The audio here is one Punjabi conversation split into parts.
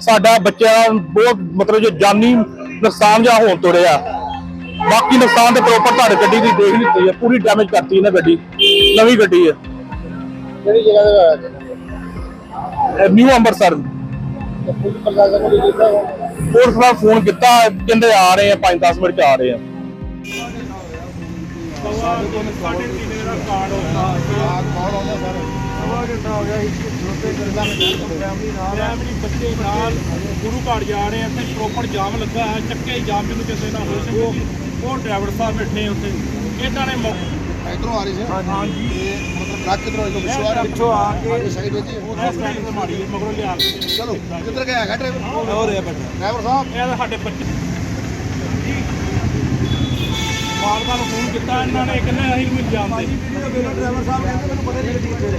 ਸਾਡਾ ਬੱਚਿਆਂ ਦਾ ਬਹੁਤ ਮਤਲਬ ਜੋ ਜਾਨੀ ਨੁਕਸਾਨ ਜਾਂ ਹੋਣ ਤੋਂ ਰਿਹਾ ਬਾਕੀ ਨੁਕਸਾਨ ਤੇ ਪ੍ਰੋਪਰ ਤੁਹਾਡੀ ਗੱਡੀ ਦੀ ਦੇਖ ਲਿੱਤੀ ਹੈ ਪੂਰੀ ਡੈਮੇਜ ਕਰਤੀ ਇਹਨੇ ਗੱਡੀ। ਨਵੀਂ ਗੱਡੀ ਹੈ ਕਿਹੜੀ ਜਗ੍ਹਾ ਤੇ ਹੋਇਆ ਜੀ? ਨਿਊ ਅੰਮ੍ਰਿਤਸਰ। ਤੇ ਪੁਲਿਸ ਪ੍ਰਸ਼ਾਸਨ ਨੂੰ ਵੀ ਕੀਤਾ ਹੋਇਆ? ਪੁਲਿਸ ਦਾ ਫੋਨ ਕੀਤਾ ਕਹਿੰਦੇ ਆ ਰਹੇ ਆ। 5-10 ਮਿੰਟ ਚ ਆ ਰਹੇ ਆ ਫੈਮਿਲੀ ਬੱਚੇ ਨਾਲ ਗੁਰੂ ਘਰ ਜਾ ਰਹੇ ਆ ਇੱਥੇ ਪ੍ਰੋਪਰ ਜਾਮ ਲੱਗਾ ਹੈ ਚੱਕੇ ਜਾਮ ਜਿਹਨੂੰ ਕਹਿੰਦੇ ਨਾ ਹੋ ਸਕੇ ਉਹ ਡਰਾਈਵਰ ਸਾਹਿਬ ਬੈਠੇ ਆ ਉੱਥੇ। ਇਹਨਾਂ ਨੇ ਇੱਧਰੋਂ ਆ ਰਹੀ ਸੀ। ਹਾਂਜੀ। ਤੇ ਮਤਲਬ ਟਰੱਕ ਪਿੱਛੋਂ ਆ ਰਿਹਾ ਪਿੱਛੋਂ ਆ ਕੇ ਸਾਈਡ ਵਿੱਚ ਹੀ। ਹੈ। ਇਸ ਸਾਈਡ ਤੇ ਮਾਰੀ ਮਗਰੋਂ ਲਿਆ ਚਲੋ ਕਿੱਧਰ ਗਿਆ ਹੈਗਾ ਡਰਾਈਵਰ ਹੋ ਰਿਹਾ ਬੱਚਾ ਡਰਾਈਵਰ ਸਾਹਿਬ। ਇਹ ਤਾਂ ਸਾਡੇ ਬੱਚੇ। ਮਾਲਕਾਂ ਨੂੰ ਫੋਨ ਕੀਤਾ ਇਹਨਾਂ ਨੇ ਕਹਿੰਦੇ ਅਸੀਂ ਨਹੀਂ ਜਾਣਦੇ। ਡਰਾਈਵਰ ਸਾਹਿਬ ਕਹਿੰਦੇ ਮੈਨੂੰ ਪਤਾ ਨਹੀਂ ਕਿੱਥੇ।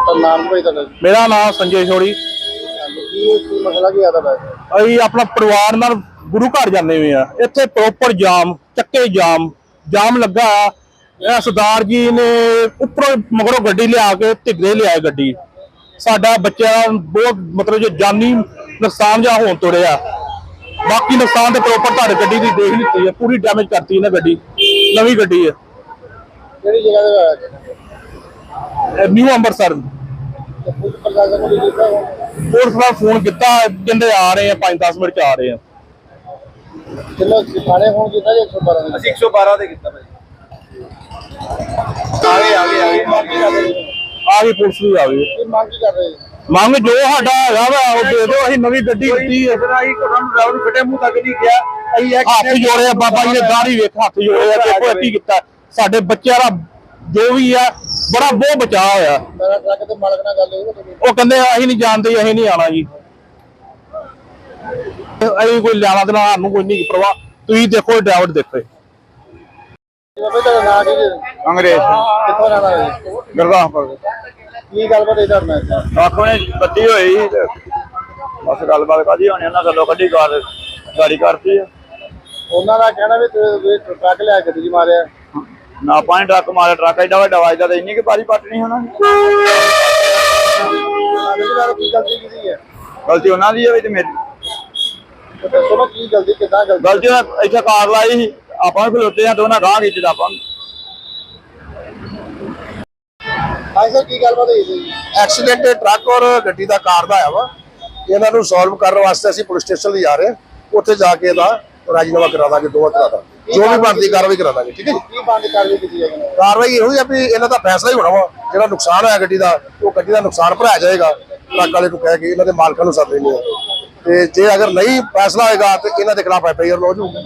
ਤਾਂ ਤਾਂ ਨਾਮ ਭਾਈ ਤੁਹਾਡਾ ਜੀ। ਮੇਰਾ ਨਾਮ ਸੰਜੇ ਛੋੜੀ। ਕੀ ਕੀ ਮਸਲਾ ਕੀ ਆਦਾ ਵੈਸੇ ਅਸੀਂ ਆਪਣਾ ਪਰਿਵਾਰ ਨਾਲ ਗੁਰੂ ਘਰ ਜਾਂਦੇ ਹੋਏ ਆ। ਇੱਥੇ ਪ੍ਰੋਪਰ ਜਾਮ ਚੱਕੇ ਜਾਮ ਜਾਮ ਲੱਗਾ ਆ। ਇਹ ਸਰਦਾਰ ਜੀ ਨੇ ਉੱਪਰੋਂ ਮਗਰੋਂ ਗੱਡੀ ਲਿਆ ਕੇ ਢਿੱਗਰੇ ਲਿਆਏ ਗੱਡੀ। ਸਾਡਾ ਬੱਚਿਆਂ ਦਾ ਬਹੁਤ ਮਤਲਬ ਜੋ ਜਾਨੀ ਨੁਕਸਾਨ ਜਾਂ ਹੋਣ ਤੋਂ ਰਿਹਾ ਬਾਕੀ ਨੁਕਸਾਨ ਤੇ ਪ੍ਰੋਪਰ ਤੁਹਾਡੀ ਗੱਡੀ ਦੀ ਦੇਖ ਲਿੱਤੀ ਹੈ ਪੂਰੀ ਡੈਮੇਜ ਕਰਤੀ ਇਹਨੇ ਗੱਡੀ। ਨਵੀਂ ਗੱਡੀ ਹੈ ਕਿਹੜੀ ਜਗ੍ਹਾ ਤੇ ਹੋਇਆ ਜੀ? ਨਿਊ ਅੰਮ੍ਰਿਤਸਰ ਪੁਲਿਸ ਦਾ ਫੋਨ ਕੀਤਾ ਕਹਿੰਦੇ ਆ ਰਹੇ ਆ 5-10 ਮਿੰਟ ਚ ਆ ਰਹੇ ਆ। ਕਿੰਨਾ ਥਾਣੇ ਫੋਨ ਕੀਤਾ ਜੀ 112 ਦੇ? ਅਸੀਂ 112 ਤੇ ਕੀਤਾ ਭਾਈ ਆਗੇ ਆਗੇ ਆ ਗਈ ਪੁਲਿਸ ਵੀ ਆ ਗਈ। ਮੰਗ ਕੀ ਕਰ ਰਹੇ ਜੀ? ਮੰਗ ਜੋ ਸਾਡਾ ਹੈਗਾ ਵਾ ਉਹ ਦੇ ਦਿਓ ਅਸੀਂ ਨਵੀਂ ਗੱਡੀ ਦਿੱਤੀ ਹੈ। ਆਈ ਕੋਣ ਡਰਾਈਵਰ ਨੂੰ ਫਿੱਟੇ ਮੂੰਹ ਤੱਕ ਨਹੀਂ ਗਿਆ। ਅਸੀਂ ਇਹ ਹੱਥ ਜੋੜੇ ਆ ਬਾਬਾ ਜੀ ਨੇ ਦਾੜੀ ਵੇਖ ਹੱਥ ਜੋੜੇ ਆ ਦੇਖੋ ਕੀ ਕੀਤਾ। ਸਾਡੇ ਬੱਚਿਆਂ ਦਾ ਜੋ ਵੀ ਆ ਬੜਾ ਬਹੁਤ ਬਚਾਅ ਹੋਇਆ। ਮੇਰਾ ਟਰੱਕ ਤੇ ਮਾਲਕ ਨਾਲ ਗੱਲ ਹੋਈ ਤੁਹਾਡੀ? ਉਹ ਕਹਿੰਦੇ ਅਸੀਂ ਨਹੀਂ ਜਾਣਦੇ ਅਸੀਂ ਨਹੀਂ ਆਣਾ ਜੀ। ਅਸੀਂ ਕੋਈ ਲੈਣਾ ਦੇਣਾ ਸਾਨੂੰ ਕੋਈ ਨਹੀਂ ਪਰਵਾਹ। ਤੁਸੀਂ ਦੇਖੋ ਡਰਾਈਵਰ ਦੇਖੋ ਬਾਬਾ ਨਾਂ ਕੀ ਅੰਗਰੇਜ਼। ਕਿੱਥੋਂ ਰਹਿਣਾ ਜੀ ਗੁਰਦਾਸਪੁਰ। ਕੀ ਗੱਲਬਾਤ ਆਖੋ ਨੇ ਬੱਤੀ ਹੋਈ। ਤੇ ਬਸ ਗੱਲਬਾਤ ਕਾਦੀ ਹੋਣੀ ਉਹਨਾਂ ਥੱਲੋਂ ਕੱਢੀ ਕਾਰ ਗਾੜੀ ਕਰਤੀ। ਆ। ਉਹਨਾਂ ਦਾ ਕਹਿਣਾ ਵੀ ਤੁਸੀਂ ਟਰੱਕ ਲਿਆ ਕੇ ਜੀ ਮਾਰਿਆ। ਨਾ ਪਾਣੀ ਟਰੱਕ ਮਾਰਿਆ ਟਰੱਕ ਐਡਾ ਵੱਡਾ ਵੱਜਦਾ ਤੇ ਇੰਨੀ ਕਿ ਪਾਰੀ ਪੱਟਣੀ ਉਹਨਾਂ ਨੇ ਅਗਲੀ ਕੀ ਗਲਤੀ ਕੀਤੀ ਹੈ ਗਲਤੀ ਉਹਨਾਂ ਦੀ ਹੈ ਵੀ ਮੇਰੀ ਤੇ ਦੱਸੋ ਨਾ ਕੀ ਗਲਤੀ ਕਿੱਦਾਂ ਗਲਤੀ ਗਲਤੀ ਉਹਨਾਂ ਇੱਥੇ ਕਾਰ ਲਾਈ ਸੀ, ਆਪਾਂ ਵੀ ਖਲੋਤੇ ਆ ਤੇ ਉਹਨਾਂ ਗਾਂ ਕੀਤੀ ਆਪਾਂ ਨੂੰ। ਹਾਂ ਕੀ ਗੱਲਬਾਤ ਹੋਈ ਸੀ ਐਕਸੀਡੈਂਟ ਟਰੱਕ ਔਰ ਗੱਡੀ ਦਾ ਕਾਰ ਦਾ ਆਇਆ ਵਾ। ਇਹਨਾਂ ਨੂੰ ਸੋਲਵ ਕਰਨ ਵਾਸਤੇ ਅਸੀਂ ਪੁਲਿਸ ਸਟੇਸ਼ਨ ਲਈ ਜਾ ਰਹੇ ਹਾਂ। ਉੱਥੇ ਜਾ ਕੇ ਇਹਦਾ ਰਾਜੀਨਾਮਾ ਕਰਾ ਦਾਂਗੇ ਦੋਵਾਂ ਤਰ੍ਹਾਂ ਦਾ ਜੋ ਵੀ ਬਣਦੀ ਕਾਰਵਾਈ ਕਰਾ ਦਾਂਗੇ ਠੀਕ ਹੈ ਜੀ? ਕੀ ਬੰਦ ਕਾਰਵਾਈ ਕੀਤੀ ਜਾਏਗੀ। ਕਾਰਵਾਈ ਇਹੋ ਹੀ ਆ ਵੀ ਇਹਨਾਂ ਦਾ ਫੈਸਲਾ ਹੀ ਹੋਣਾ ਵਾ। ਜਿਹੜਾ ਨੁਕਸਾਨ ਹੋਇਆ ਗੱਡੀ ਦਾ ਉਹ ਗੱਡੀ ਦਾ ਨੁਕਸਾਨ ਭਰਾਇਆ ਜਾਏਗਾ। ਟਰੱਕ ਵਾਲੇ ਨੂੰ ਕਹਿ ਕੇ ਇਹਨਾਂ ਦੇ ਮਾਲਕਾਂ ਨੂੰ ਸੱਦ ਲੈਂਦੇ ਆ। ਤੇ ਜੇ ਅਗਰ ਨਹੀਂ ਫੈਸਲਾ ਹੋਏਗਾ ਤੇ ਇਹਨਾਂ ਦੇ ਖਿਲਾਫ ਐਫ ਆਈ ਆਰ ਲੌਜ ਹੋਊਗੀ